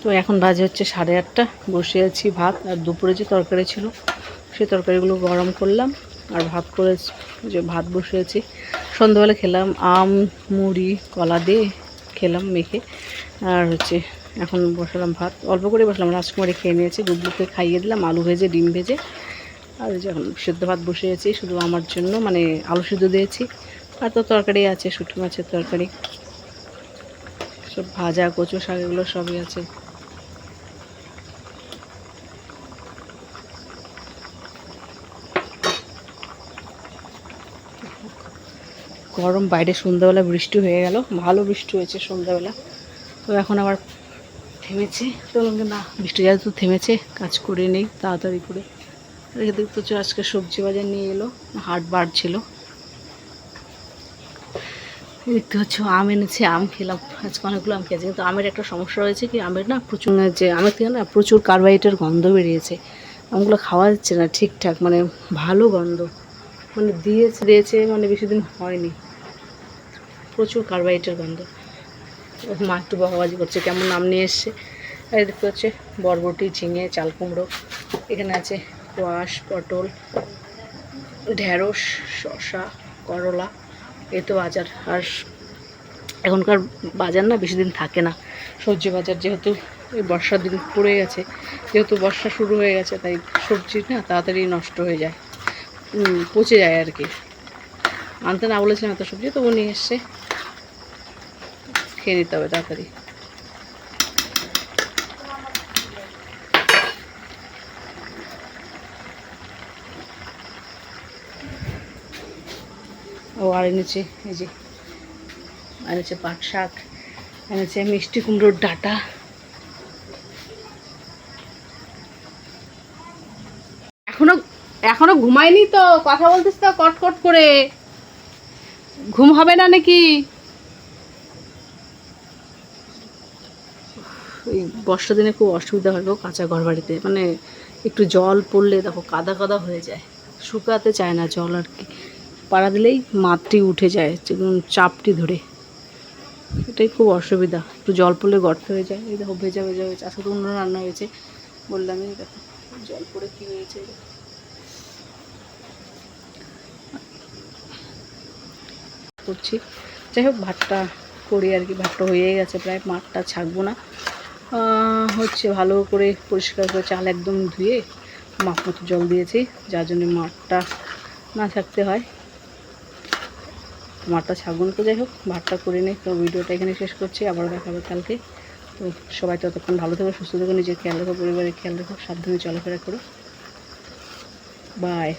তো এখন বাজে হচ্ছে সাড়ে আটটা। বসে আছি ভাত আর দুপুরে যে তরকারি ছিল সেই তরকারিগুলো গরম করলাম আর ভাত করে যে ভাত বসে আছি। সন্ধ্যাবেলা খেলাম আম, মুড়ি, কলা দিয়ে খেলাম মেখে আর হচ্ছে এখন বসালাম ভাত। অল্প করে বসলাম, রাজকুমারী খেয়ে নিয়েছি গুবলুকে খাইয়ে দিলাম, আলু ভেজে, ডিম ভেজে। আর এই যে এখন সেদ্ধ ভাত বসিয়েছি শুধু আমার জন্য মানে আলু সিদ্ধ দিয়েছি। আর তো তরকারি আছে, শুটকি মাছের তরকারি। সব ভাজা, কচু শাক, এগুলো সবই আছে। গরম, বাইরে সন্ধ্যাবেলা বৃষ্টি হয়ে গেল। ভালো বৃষ্টি হয়েছে সন্ধ্যাবেলা। তো এখন আবার থেমেছে। তো না, বৃষ্টি যেহেতু থেমেছে, কাজ করে নেই, তাড়াতাড়ি করে। রেখে হচ্ছে আজকে সবজি বাজার নিয়ে এলো, হাট বার ছিল দেখতে হচ্ছে আম এনেছে, আম খেলাম। আজকে অনেকগুলো আম খেয়েছে। কিন্তু আমের একটা সমস্যা হয়েছে কি, আমের না প্রচুর যে আমের থেকে না প্রচুর কার্বাইটের গন্ধ বেরিয়েছে। আমগুলো খাওয়া যাচ্ছে না ঠিকঠাক মানে ভালো গন্ধ। মানে দিয়েছে দিয়েছে মানে বেশি দিন হয়নি। প্রচুর কার্বাইটের গন্ধ। মা, একটু বকাবাজি করছে, কেমন নাম নিয়ে এসছে? আর দেখতে হচ্ছে বরবটি, ঝিঙে চাল কুমড়ো এখানে আছে কোয়াশ পটল, ঢেঁড়স, শসা, করলা। এ তো বাজার, আর এখনকার বাজার না বেশি দিন থাকে না। সবজি বাজার যেহেতু এই বর্ষার দিন পড়ে গেছে, যেহেতু বর্ষা শুরু হয়ে গেছে, তাই সবজি না তাড়াতাড়ি নষ্ট হয়ে যায়। পচে যায় আর কি। আনতে না বলেছিলাম এত সবজি তবু নিয়ে এসছে। খেয়ে নিতে হবে তাড়াতাড়ি। ও, আর এনেছে এই যে এনেছে পাট শাক এনেছে মিষ্টি কুমড়োর ডাটা। এখনও এখনও ঘুমায়নি তো? কথা বলতিস তো কট কট করে। ঘুম হবে না নাকি? এই বর্ষা দিনে খুব অসুবিধা হয় গো কাঁচা ঘর বাড়িতে। মানে একটু জল পড়লে দেখো কাদা কাদা হয়ে যায়। শুকাতে চায় না জল আর কি। পাড়া দিলেই মাটি উঠে যায়, যেমন চাপটি ধরে। এটাই খুব অসুবিধা। একটু জল পড়লে গর্ত হয়ে যায়। এই দেখো ভেজা ভেজা হয়েছে। আজকে তো অন্য রান্না হয়েছে। বললামই দেখো জল পড়ে কী হয়েছে? করছি। যাই হোক, ভাতটা করি আর কি। ভাতটা হয়ে গেছে। প্রায় মাঠটা ছাকবো না। হচ্ছে ভালো করে পরিষ্কার করে চাল একদম ধুয়ে মাপ মতো জল দিয়েছি, যার জন্য মাঠটা না থাকতে হয়। মাঠটা ছাগল তো যাই হোক, ভাতটা করে নিই। তো ভিডিওটা এখানে শেষ করছি আবার দেখা হবে কালকে। তো সবাই ততক্ষণ ভালো থেকো, সুস্থ থেকো, নিজের খেয়াল রেখো, পরিবারের খেয়াল রেখো, সাবধানে চলাফেরা করো। বাই